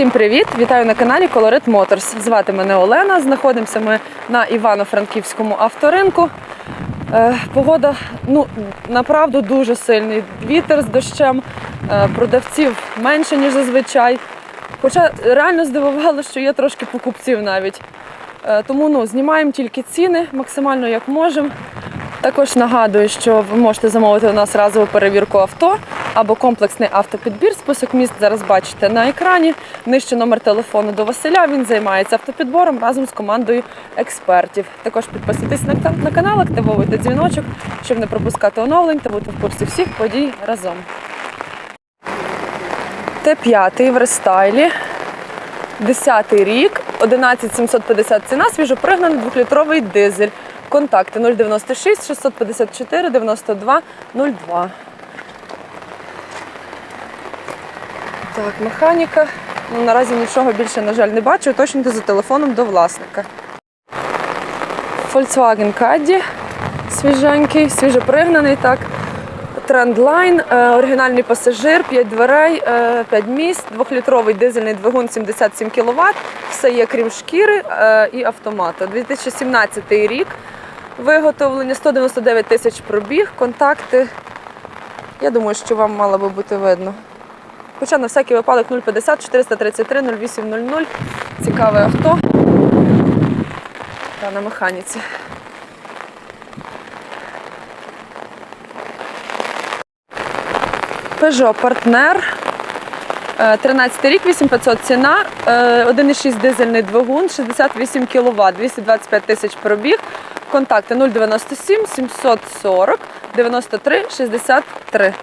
Всім привіт! Вітаю на каналі Colorit Motors. Звати мене Олена. Знаходимося ми на Івано-Франківському авторинку. Е, погода, ну направду дуже сильний. Вітер з дощем, е, продавців менше, ніж зазвичай. Хоча реально здивувало, що є трошки покупців навіть. Е, тому ну, знімаємо тільки ціни максимально як можемо. Також нагадую, що ви можете замовити у нас разову перевірку авто або комплексний автопідбір. Список міст зараз бачите на екрані. Нижче номер телефону до Василя. Він займається автопідбором разом з командою експертів. Також підписуйтесь на, на канал, активовуйте дзвіночок, щоб не пропускати оновлень та бути в курсі всіх подій разом. Т5 в рестайлі. 10 рік, 11750 ціна, свіжопригнаний двохлітровий дизель. Контакти 096 654 92 02. Так, механіка. Ну, наразі нічого більше, на жаль, не бачу. Уточнюйте за телефоном до власника. Volkswagen Caddy свіженький, свіжопригнаний, так. Трендлайн, е, оригінальний пасажир, 5 дверей, 5 місць, 2-літровий дизельний двигун 77 кВт. Все є крім шкіри е, і автомату. 2017 рік виготовлення, 199 тисяч пробіг, контакти. Я думаю, що вам мало би бути видно. Хоча на всякий випадок 050 433 0800. Цікаве авто. Та на механіці. Peugeot Partner. Е, 13 рік, 8500 ціна, е, 1,6 дизельний двигун, 68 кВт, 225 тисяч пробіг. Контакти 097 740 93 63.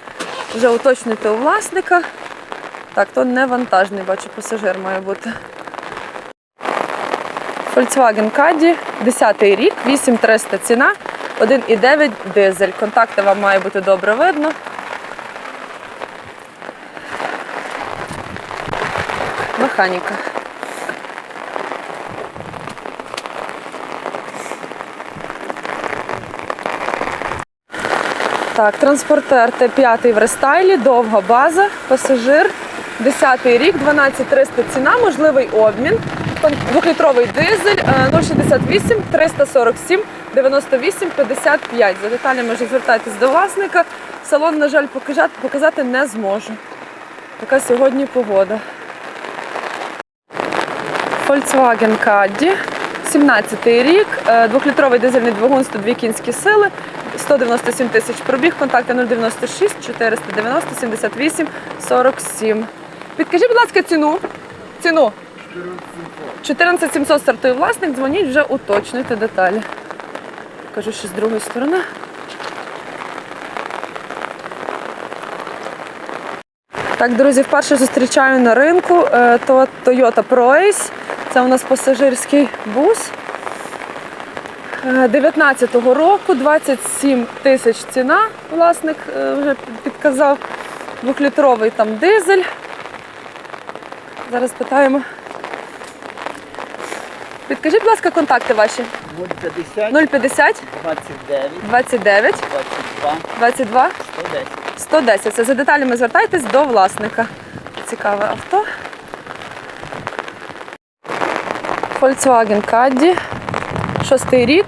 Вже уточнюйте у власника. Так, то не вантажний, бачу, пасажир має бути. Volkswagen Caddy, 10 рік, 8300 ціна, 1,9 дизель. Контакти вам має бути добре видно. Механіка. Так, транспортер Т5 в рестайлі, довга база, пасажир, 10 рік, 12300 ціна, можливий обмін. Двохлітровий дизель е, 068 347 98 55. За деталями вже звертайтесь до власника. Салон, на жаль, показати не зможу. Така сьогодні погода. Volkswagen Caddy, 17 рік, е, двохлітровий дизельний двигун 102 кінські сили, 197 тисяч пробіг, контакти 096 490 78 47. Підкажіть, будь ласка, ціну. Ціну. 14 700 стартує власник, дзвоніть, вже уточнюйте деталі. Покажу ще з другої сторони. Так, друзі, вперше зустрічаю на ринку е, то Toyota ProAce. Це у нас пасажирський бус. Е, 19-го року, 27 тисяч ціна, власник е, вже підказав. Двохлітровий там дизель. Зараз питаємо. Підкажіть, будь ласка, контакти ваші. 050, 050 29, 29 22, 22 110. 110. Це за деталями звертайтесь до власника. Цікаве авто. Volkswagen Caddy. Шостий рік.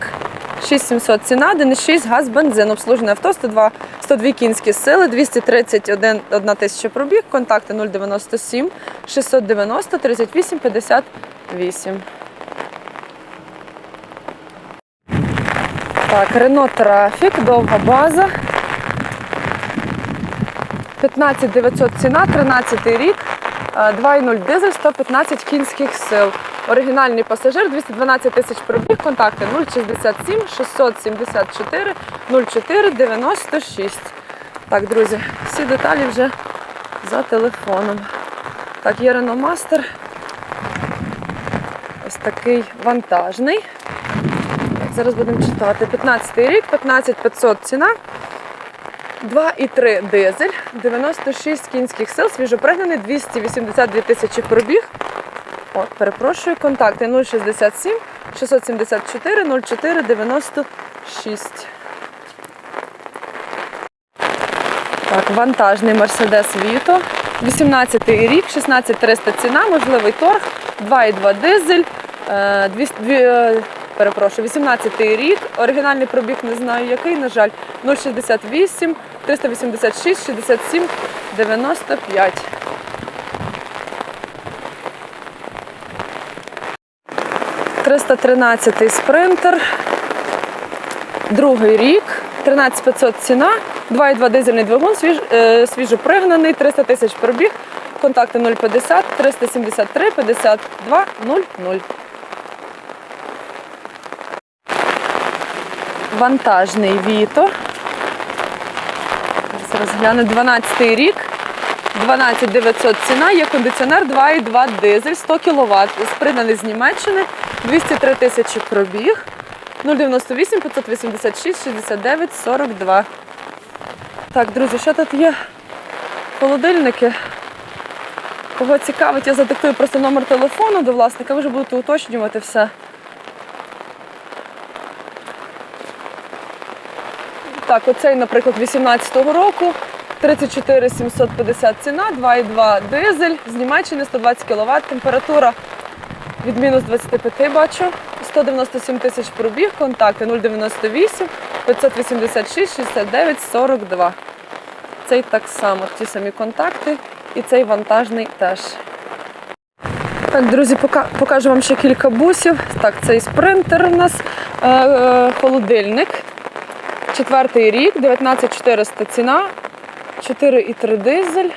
6700 ціна, 1,6 газ, бензин, обслужене авто, 102, 102 кінські сили, 231 1 тисяча пробіг, контакти 097 690 38 58. Так, Renault Traffic, довга база. 15 900 ціна, 13 рік, е, 2,0 дизель, 115 кінських сил. Оригінальний пасажир, 212 тисяч пробіг, контакти 067 674 04 96. Так, друзі, всі деталі вже за телефоном. Так, є Renault. Ось такий вантажний. Зараз будемо читати. 15 рік, 15 500 ціна. 2,3 дизель, 96 кінських сил, свіжопригнаний, 282 тисячі пробіг. От, перепрошую, контакти 067 674 04 96. Так, вантажний Mercedes Vito. 18 рік, 16300 ціна, можливий торг, 2,2 дизель, е, 200, дві- е, перепрошую, 18 рік, оригінальний пробіг не знаю який, на жаль, 068, 386, 67, 95. «313 спринтер, другий рік, 13500 ціна, 2,2 дизельний двигун, свіж, е, свіжопригнаний, 300 тисяч пробіг, контакти 050 373 52 00. Вантажний Віто. Зараз гляну 12 рік. 12 900 ціна, є кондиціонер 2,2 дизель, 100 кВт, спригнаний з Німеччини, 203 тисячі пробіг, 098 586 69 42. Так, друзі, що тут є? Холодильники. Кого цікавить, я задиктую просто номер телефону до власника, ви вже будете уточнювати все. Так, оцей, наприклад, 18-го року, 34 750 ціна, 2,2 дизель, з Німеччини 120 кВт, температура від мінус 25 бачу, 197 тисяч пробіг, контакти 098 586 69 42. Цей так само, ті самі контакти, і цей вантажний теж. Так, друзі, покажу вам ще кілька бусів. Так, цей спринтер у нас, е, е, холодильник. Четвертий рік, 19400 ціна, 4,3 дизель,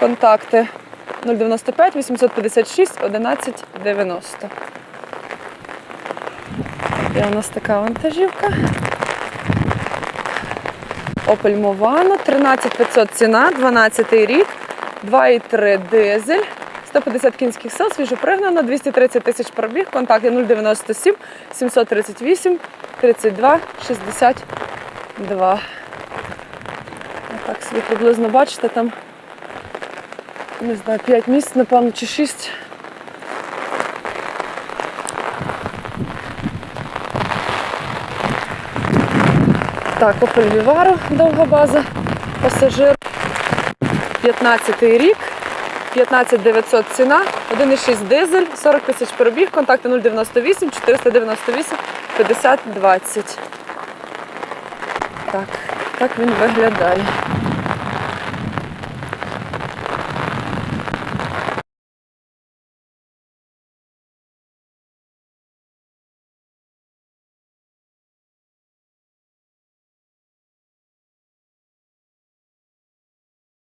контакти 095 856 1190. Є у нас така вантажівка. Opel Movano, 13500 ціна, 12 рік, 2,3 дизель, 150 кінських сил, свіжопригнано, 230 тисяч пробіг, контакти 097 738 32 62. Так собі приблизно бачите, там не знаю, 5 місць, напевно, чи 6. Так, Opel Vivaro, довга база, пасажир. 15 рік, 15 900 ціна, 1,6 дизель, 40 тисяч пробіг, контакти 098 498 50 20. Так, так він виглядає.